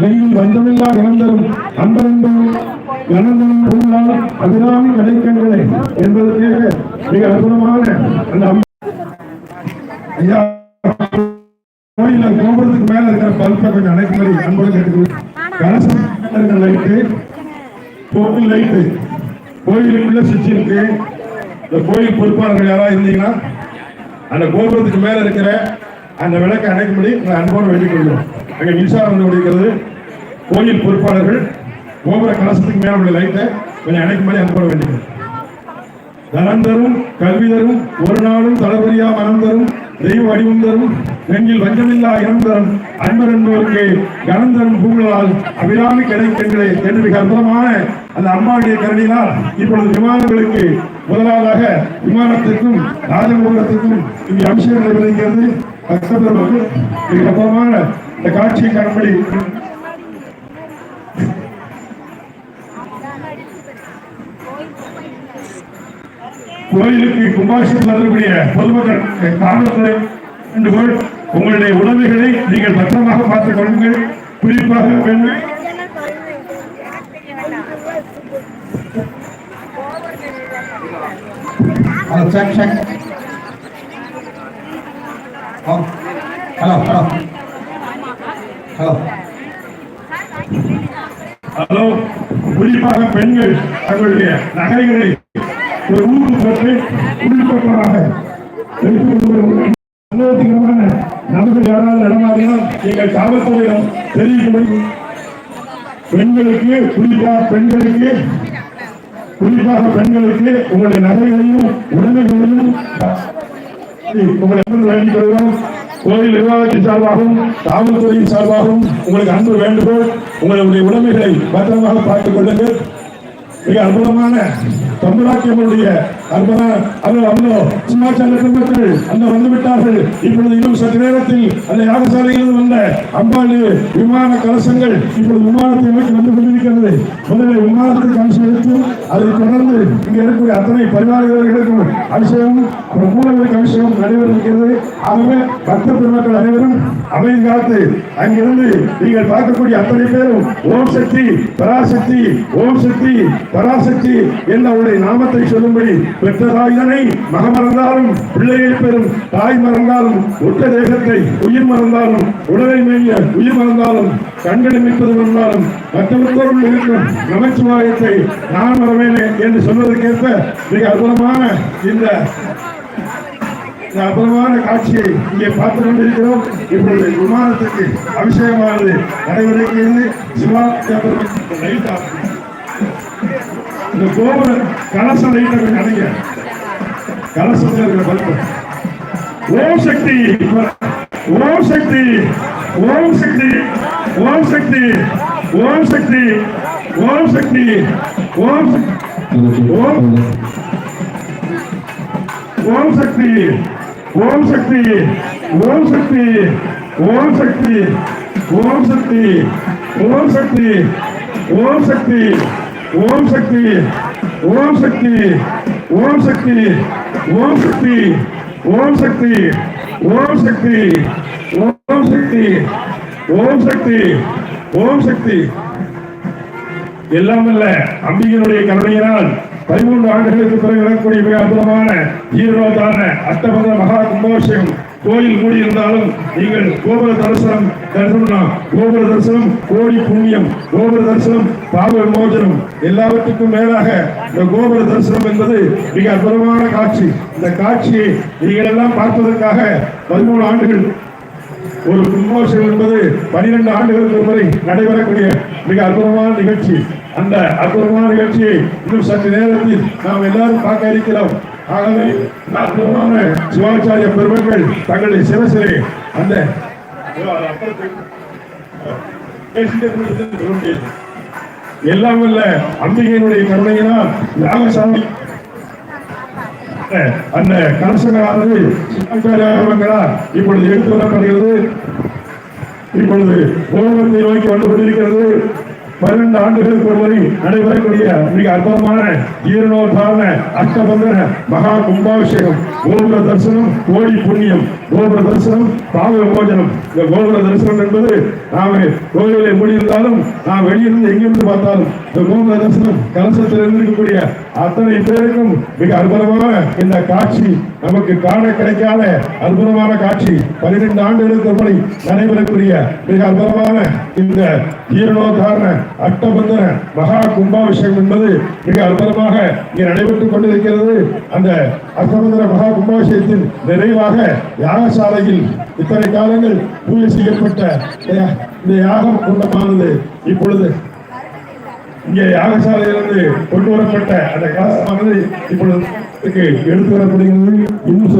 நெய்யில் வஞ்சமில்லா இழந்தரும் அன்பரண்டும் கணந்தனும் பொருளால் அபிராமி கடைக்கண்களே என்பதற்காக மிக அற்புதமான அந்த ஐயா கோயில கோபுரத்துக்கு மேல இருக்கிற பல்பை கொஞ்சம் அணைக்கும்படி அன்போடு கேட்டுக்கொள்ளும் கலசம் லைட்டு கோவில் லைட்டு. கோயிலுக்குள்ள சுவிட்ச் இருக்கு. இந்த கோயில் பொறுப்பாளர்கள் யாராவது இருந்தீங்கன்னா அந்த கோபுரத்துக்கு மேல இருக்கிற அந்த விளக்கை அணைக்கும்படி அன்போடு வேண்டிக் கொள்கிறோம் அங்கே மின்சாரம் வந்து கொண்டிருக்கிறது. கோயில் பொறுப்பாளர்கள் கோபுர கலசத்துக்கு மேல உள்ள லைட்டை கொஞ்சம் அணைக்கும்படி அனுப்ப வேண்டியது தனம் தரும் கல்வி தரும் ஒரு நாளும் தளபதியா மனம் தரும் தெய்வ வடிவம் தரும் நெஞ்சில் வஞ்சமில்லா இனம் தரும் அன்பர் என்பவருக்கு கனம் தரும் பூங்களால் அபிராமி கிடைக்கின்றே என்று மிக அற்புதமான அந்த அம்மாவுடைய கருணினால் இப்பொழுது விமானங்களுக்கு முதலாவதாக விமானத்திற்கும் ராஜகோபுரத்திற்கும் இங்கே அபிஷேகம் நடைபெறுகிறது. பக்தர்கள் மிக அற்புதமான இந்த காட்சியை காணும்படி கோயிலுக்கு கும்பாபிஷேகம் வரக்கூடிய பொதுமக்கள் காவல்துறை வேண்டுகோள் உங்களுடைய உடமைகளை நீங்கள் பத்திரமாக பார்த்துக் கொள்ளுங்கள். குறிப்பாக பெண்கள் ஹலோ ஹலோ. ஹலோ. குறிப்பாக பெண்கள் தங்களுடைய நகைகளை ஒரு ஊருக்கு பெற்று குறிப்பிட்டவராக அனுமதிக்கிறமான நபர்கள் யாராவது இடமாறினால் நீங்கள் காவல்துறையிடம் தெரிவிக்கும்படி பெண்களுக்கு குறிப்பாக பெண்களுக்கு குறிப்பாக பெண்களுக்கு உங்களுடைய நகைகளையும் உடைமைகளையும் உங்களை அன்பு வேண்டிக் கொள்கிறோம் கோயில் நிர்வாகத்தின் சார்பாகவும் காவல்துறையின் சார்பாகவும் உங்களுக்கு அன்பு வேண்டுகோள் உங்களுடைய உடைமைகளை பத்திரமாக பார்த்துக் கொள்ளுங்கள். மிக அற்புதமான தமிழாக்கியவருடைய அற்புதமான அல்லோ அல்லோ சிம்மாச்சார அந்த வந்துவிட்டார்கள். இப்பொழுது இன்னும் சற்று நேரத்தில் அந்த யாகசாலையில் வந்த அம்பாள் விமான கலசங்கள் இப்பொழுது விமானத்தை நோக்கி வந்து கொண்டிருக்கிறது. முதலில் விமானத்துக்கு கலசம் எடுத்து அதை தொடர்ந்து இங்கே இருக்கக்கூடிய அத்தனை பரிவாரர்களுக்கும் அபிஷேகம் அப்புறம் மூலவருக்கு அபிஷேகம் நடைபெறுகிறது ஆகவே பக்த பெருமக்கள் அனைவரும் அமைதி காத்து அங்கிருந்து நீங்கள் பார்க்கக்கூடிய அத்தனை பேரும் ஓம் சக்தி பராசக்தி ஓம் சக்தி பராசக்தி என்ற அவருடைய நாமத்தை சொல்லும்படி பெற்ற தாய்தனை மகமறந்தாலும் பிள்ளையை பெறும் தாய் மறந்தாலும் ஒட்ட தேகத்தை உயிர் மறந்தாலும் உடலை மேய உயிர் மறந்தாலும் கண்களை மீட்பது மறந்தாலும் மற்றவர்களோடு இருக்கும் நமச்சிவாயத்தை நான் வரவேனே என்று சொல்வதற்கேற்ப மிக அற்புதமான இந்த அபலமான காட்சியை இங்கே பார்த்து கொண்டிருக்கிறோம் இப்பொழுது விமானத்துக்கு அபிஷேகமானது நடைபெறுகிறது சிவா லைட் ஆஃப். இந்த கோபுர கலசம் லைட்டை கொஞ்சம் அடைங்க இருக்கிற பல்பு ஓம் சக்தி ஓம் சக்தி ஓம் சக்தி ஓம் சக்தி ஓம் சக்தி ஓம் சக்தி ஓம் ஓம் ஓம் சக்தி ஓம் சக்தி ஓம் சக்தி ஓம் சக்தி ஓம் சக்தி ஓம் சக்தி ஓம் சக்தி ஓம் சக்தி ஓம் சக்தி ஓம் சக்தி ஓம் சக்தி ஓம் சக்தி ஓம் சக்தி ஓம் சக்தி ஓம் சக்தி ஓம் சக்தி. எல்லாம் அல்ல அம்பிகையினுடைய கருணையினால் பதிமூன்று ஆண்டுகளுக்கு பிறகு வரக்கூடிய மிக அற்புதமான ஈரோதான அட்டபந்த மகா கும்பாபிஷேகம் கோயில் மூடியிருந்தாலும் நீங்கள் கோபுர தரிசனம் தரிசனம் கோபுர தரிசனம் கோடி புண்ணியம் கோபுர தரிசனம் பாவ விமோசனம். எல்லாவற்றுக்கும் மேலாக இந்த கோபுர தரிசனம் என்பது மிக அற்புதமான காட்சி. இந்த காட்சியை நீங்கள் எல்லாம் பார்ப்பதற்காக பதிமூணு ஆண்டுகள் ஒரு கும்பாபிஷேகம் என்பது பனிரெண்டு ஆண்டுகளுக்கு முறை நடைபெறக்கூடிய மிக அற்புதமான நிகழ்ச்சி. அந்த அற்புதமான நிகழ்ச்சியை இன்னும் சற்று நேரத்தில் நாம் எல்லாரும் பார்க்க இருக்கிறோம். ஆகவே அற்புதமான சிவாச்சாரிய பெருமக்கள் தங்களுடைய சிவசிலை அந்த எல்லாம் வல்ல அம்பிகையினுடைய கருணையினால் ராமசாமி அந்த கலசங்களானது சிவாச்சாரியர்களால் இப்பொழுது எடுத்து வரப்படுகிறது. இப்பொழுது கோபத்தை நோக்கி வந்து கொண்டிருக்கிறது. பன்னெண்டு ஆண்டுகளுக்கு ஒரு நடைபெறக்கூடிய மிக அற்புதமான ஜீரணோத்தாரண அஷ்டபந்தன மகா கும்பாபிஷேகம் கோபுர தரிசனம் கோடி புண்ணியம் கோபுர தரிசனம் பாவ மோஜனம் இந்த கோபுர தரிசனம் என்பது நாம கோயிலை மூடியிருந்தாலும் நாம் வெளியிருந்து எங்கிருந்து பார்த்தாலும் இந்த கோபுர தரிசனம் கலசத்தில் இருந்திருக்கக்கூடிய அத்தனை பேருக்கும் மிக அற்புதமான இந்த காட்சி நமக்கு காண கிடைக்காத அற்புதமான காட்சி. பன்னிரெண்டு ஆண்டுகளுக்கு முறை நடைபெறக்கூடிய மிக அற்புதமான இந்த ஜீரணோத்தாரண அட்டபந்தன மகா கும்பாபிஷேகம் என்பது மிக அற்புதமாக இங்கே நடைபெற்றுக் கொண்டிருக்கிறது. அந்த அஷ்டபந்தன மகா கும்பாபிஷேகத்தின் நிறைவாக யாகசாலையில் இத்தனை காலங்கள் பூஜை செய்யப்பட்ட இந்த- யாகம் குண்டமானது இப்பொழுது இங்கே யாகசாலையிலிருந்து கொண்டு வரப்பட்ட அந்த கலசமானது இப்பொழுது எடுத்து வரப்படுகிறது. இன்னும்